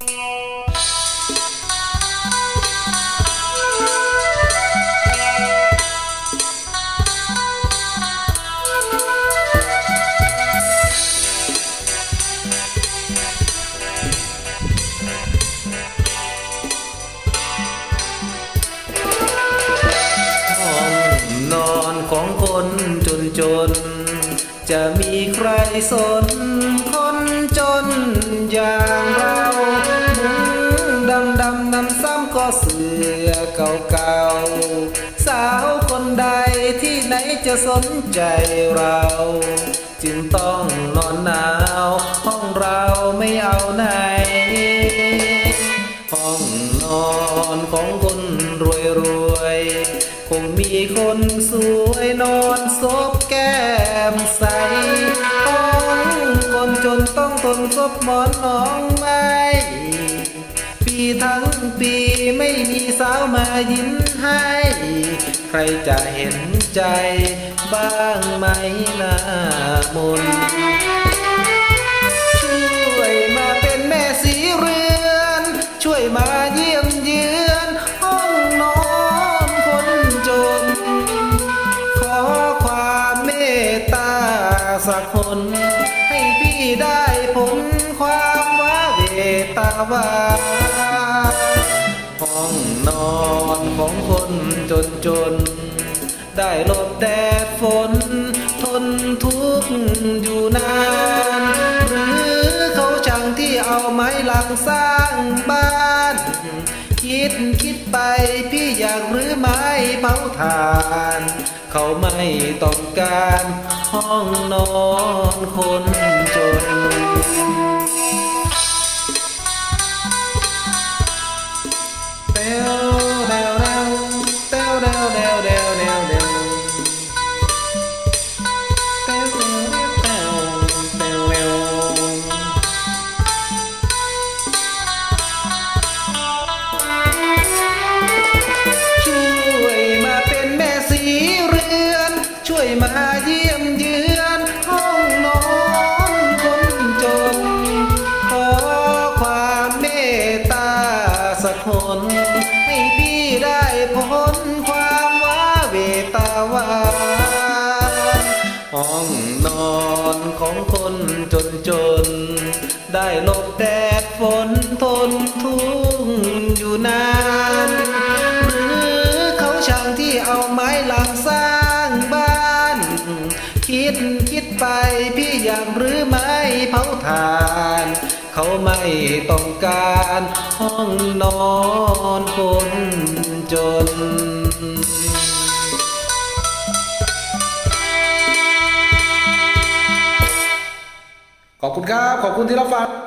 ห้องนอนของคนจนจน จะมีใครสนคน จนอย่างเราดำดำนำซ้ำก็เสือเก่าเก่าสาวคนใดที่ไหนจะสนใจเรา จึงต้องนอนหนาวห้องเราไม่เอาไหน ห้องนอนของคนรวยรวยคงมีคนสวยนอนซบแก้มใส นซบหมอนน้องไม้ปีทั้งปีไม่มีสาวมายิ้มให้ ใครจะเห็นใจบ้างไหมน้ามน สักคน ให้พี่ได้ผลความว่าเวตาวาห้องนอนของคนจนจน ได้หลบแดดฝน ทนทุกข์อยู่นานหรือเขาช่างที่เอาไม้หลังสร้างบ้าน คิดคิดไปพี่อยาก เผาทาน เขาไม่ต้องการห้องนอนคนจนเดวเดว สักคนให้พี่ได้พ้นความว้าเวตาวานห้องนอนของคนจนจน ได้หลบแดดฝนทนทุกข์อยู่นานหรือเขาช่างที่เอาไม้หลังสร้างบ้าน คิดคิดไปพี่อยากหรือไม่ เผาถ่าน เขาไม่ต้องการห้องนอนคนจนขอบคุณครับ ขอบคุณที่รับฟัง